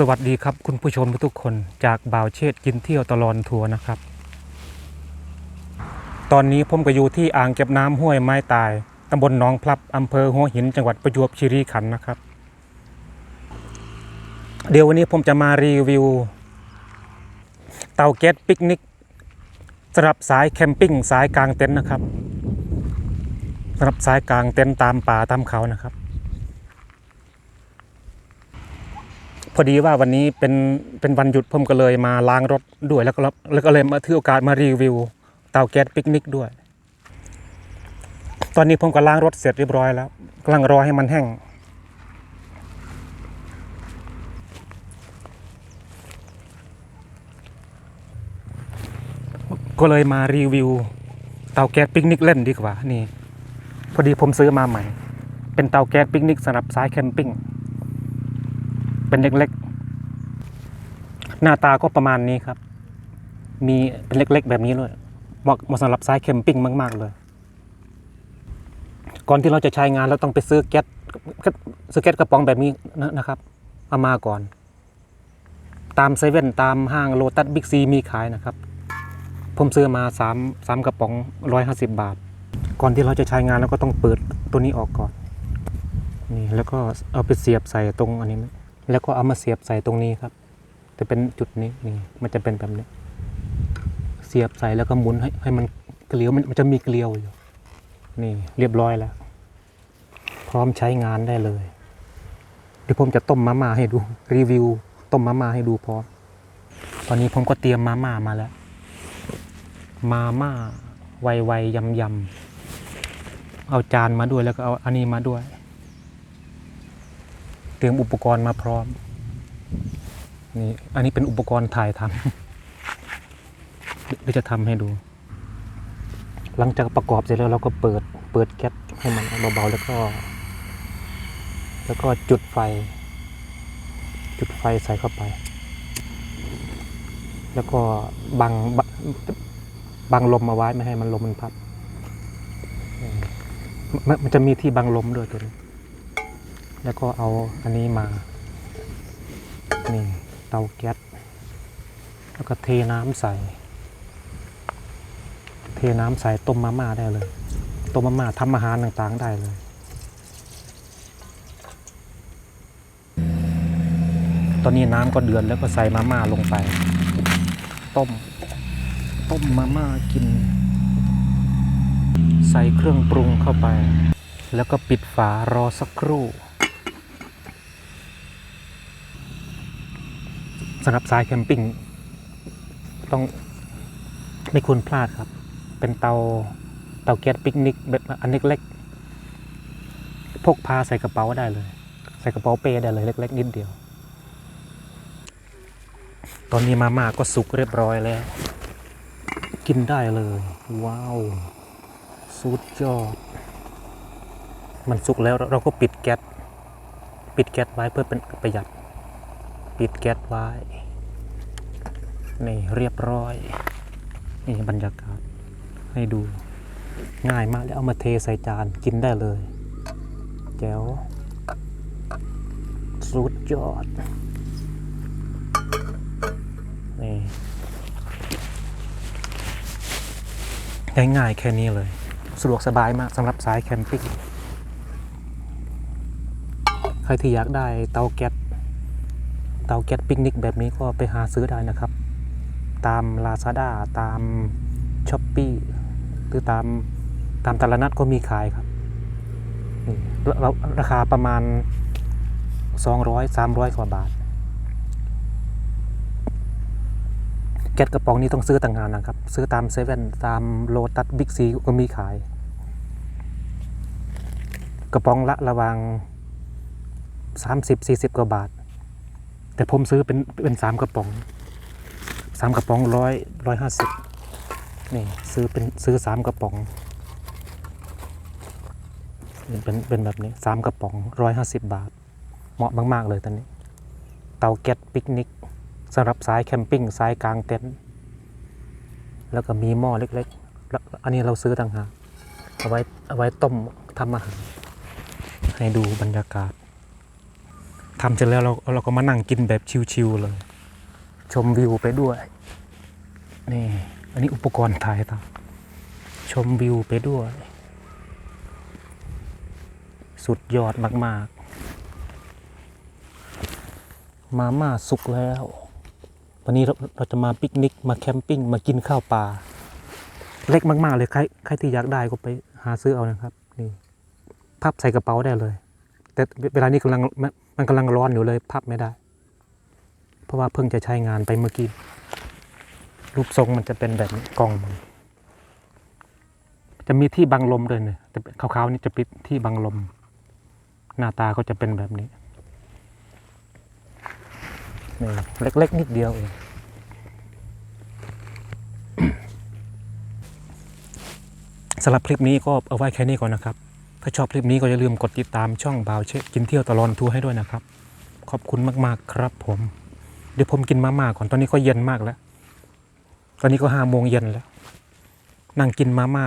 สวัสดีครับคุณผู้ชมทุกคนจากบ่าวเชษฐ์กินเที่ยวตลอนทัวร์นะครับ ตอนนี้ผมก็อยู่ที่อ่างเก็บน้ำห้วยไม้ตายตำบลหนองพลับอำเภอหัวหินจังหวัดประจวบคีรีขันธ์นะครับ เดี๋ยววันนี้ผมจะมารีวิว เตาแก๊สปิกนิกสำหรับสายแคมปิ้งสายกลางเต็นท์นะครับสำหรับสายกลางเต็นท์ตามป่าตามเขานะครับ พอดีว่าวันนี้เป็นเป็นวันหยุดผมก็เลยมาล้างรถด้วยแล้วก็แล้วก็เลยมาถือโอกาสมารีวิวเตาแก๊สปิกนิกด้วย ตอนนี้ผมก็ล้างรถเสร็จเรียบร้อยแล้วกำลังรอให้มันแห้งก็เลยมารีวิวเตาแก๊สปิกนิกเล่นดีกว่านี่ พอดีผมซื้อมาใหม่ เป็นเตาแก๊สปิกนิกสำหรับสายแคมปิ้ง เป็นเล็กๆ หน้าตาก็ประมาณนี้ครับ มีเป็นเล็กๆ แบบนี้เลยเหมาะเหมาะสำหรับสายแคมปิ้งมาก ๆ เลย ก่อนที่เราจะใช้งานเราต้องไปซื้อแก๊สซื้อแก๊สกระป๋องแบบนี้นะนะครับเอามาก่อน ตามเซเว่นตามห้างโลตัสบิ๊กซีมีขายนะครับ ผมซื้อมาสามสามกระป๋องร้อยห้าสิบบาท ก่อนที่เราจะใช้งานเราก็ต้องเปิดตัวนี้ออกก่อน นี่แล้วก็เอาไปเสียบใส่ตรงอันนี้ แล้วก็เอามาเสียบใส่ตรงนี้ครับ จะเป็นจุดนี้นี่มันจะเป็นแบบนี้ เสียบใส่แล้วก็หมุนให้ให้มันเกลียวมันมันจะมีเกลียวอยู่ นี่เรียบร้อยแล้ว พร้อมใช้งานได้เลยเดี๋ยวผมจะต้มมาม่าให้ดูรีวิวต้มมาม่าให้ดูพร้อมตอนนี้ผมก็เตรียมมาม่ามาแล้ว มาม่าไวๆยำยำๆเอาจานมาด้วยแล้วก็เอาอันนี้มาด้วย เตรียมอุปกรณ์มาพร้อมนี่อันนี้เป็นอุปกรณ์ถ่ายทำเดี๋ยวจะทำให้ดู หลังจากประกอบเสร็จแล้วเราก็เปิดเปิดแก๊สให้มันเบาๆแล้วก็ แล้วก็จุดไฟ จุดไฟใส่เข้าไป แล้วก็บังบังลมเอาไว้ไม่ให้มันลมมันพัดมันมันจะมีที่บังลมด้วยตัวนี้ แล้วก็เอาอันนี้มา นี่เตาแก๊ส แล้วก็เทน้ำใส่ เทน้ำใส่ต้มมาม่าได้เลย ต้มมาม่าทำอาหารต่างๆได้เลย ตอนนี้น้ำก็เดือดแล้วก็ใส่มาม่าลงไป ต้ม ต้มมาม่ากิน ใส่เครื่องปรุงเข้าไป แล้วก็ปิดฝารอสักครู่ สำหรับสายแคมปิ้งต้องไม่ควรพลาดครับ เป็นเตาเตาแก๊สปิกนิกแบบอันเล็กๆพกพาใส่กระเป๋าได้เลย ใส่กระเป๋าเป้ได้เลยเล็ก ๆ นิดเดียว ตอนนี้มาม่าก็สุกเรียบร้อยแล้ว กินได้เลย ว้าวสุดยอด มันสุกแล้วเราก็ปิดแก๊สปิดแก๊สไว้เพื่อเป็นประหยัด ปิดแก๊สไว้นี่เรียบร้อย นี่บรรยากาศให้ดูง่ายมากแล้วเอามาเทใส่จานกินได้เลย แจ๋วสุดยอด นี่ง่ายๆแค่นี้เลย สะดวกสบายมากสำหรับสายแคมปิ้ง ใครที่อยากได้เตาแก๊ส เตาแก๊สปิกนิกแบบนี้ก็ไปหาซื้อได้นะครับ ตาม Lazada ตาม s h อ p e e หรือตามตามตลาดนัดก็มีขายครับนี่ราราคาประมาณ 200 300 กว่าบาท แก๊สกระป๋องนี้ต้องซื้อต่างหากนะครับ ซื้อตามเซเว่นตามโลตัสบิ๊กซีก็มีขาย กระป๋องละระวัง 30-40 กว่าบาท แต่ผมซื้อเป็นเป็นสามกระป๋องสามกระป๋องร้อยร้อยห้าสิบนี่ซื้อเป็นซื้อสามกระป๋องเป็นเป็นแบบนี้สามกระป๋องร้อยห้าสิบบาท เหมาะมาก ๆ เลยตอนนี้ เตาแก๊สปิกนิกสำหรับสายแคมปิ้งสายกลางเต็นท์แล้วก็มีหม้อเล็กๆ อันนี้เราซื้อต่างหากเอาไว้เอาไว้ต้มทำอาหารให้ดูบรรยากาศ ทำเสร็จแล้วเราเราก็มานั่งกินแบบชิวๆเลย ชมวิวไปด้วย นี่ อันนี้อุปกรณ์ถ่ายครับชมวิวไปด้วย สุดยอดมาก ๆ มาม่าสุกแล้ว วันนี้เราเราจะมาปิกนิก มาแคมปิ้ง มากินข้าวปลาเล็กมาก ๆ เลย ใครใครที่อยากได้ก็ไปหาซื้อเอานะครับ นี่ พับใส่กระเป๋าได้เลย แต่เวลานี้กำลัง มันมันกำลังร้อนอยู่เลยพับไม่ได้ เพราะว่าเพิ่งจะใช้งานไปเมื่อกี้ รูปทรงมันจะเป็นแบบกล่องมันจะมีที่บังลมด้วยเนี่ยแต่ขาวๆนี่จะปิดที่บังลม หน้าตาก็จะเป็นแบบนี้นี่เล็ก ๆ นิดเดียวเองสำหรับคลิปนี้ก็เอาไว้แค่นี้ก่อนนะครับ ถ้าชอบคลิปนี้ก็อย่าลืมกดติดตามช่องบาวเชคกินเที่ยวตลอดทัวร์ให้ด้วยนะครับ ขอบคุณมากๆครับผม เดี๋ยวผมกินมาม่าก่อนตอนนี้ก็เย็นมากแล้ว ตอนนี้ก็ห้าโมงเย็นแล้ว นั่งกินมาม่า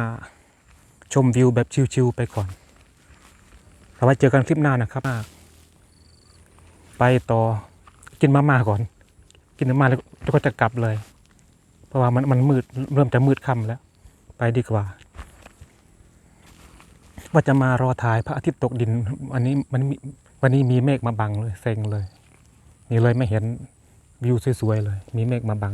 ชมวิวแบบชิวๆไปก่อนเอาไว้เจอกันคลิปหน้านะครับ ไปต่อกินมาม่าก่อน กินมาม่าแล้วแล้วก็จะกลับเลย เพราะว่ามันมันมืดเริ่มจะมืดค่ำแล้ว ไปดีกว่า ว่าจะมารอถ่ายพระอาทิตย์ตกดินวันนี้มันวันนี้มีเมฆมาบังเลยเซ็งเลย นี่เลยไม่เห็นวิวสวยๆเลย มีเมฆมาบัง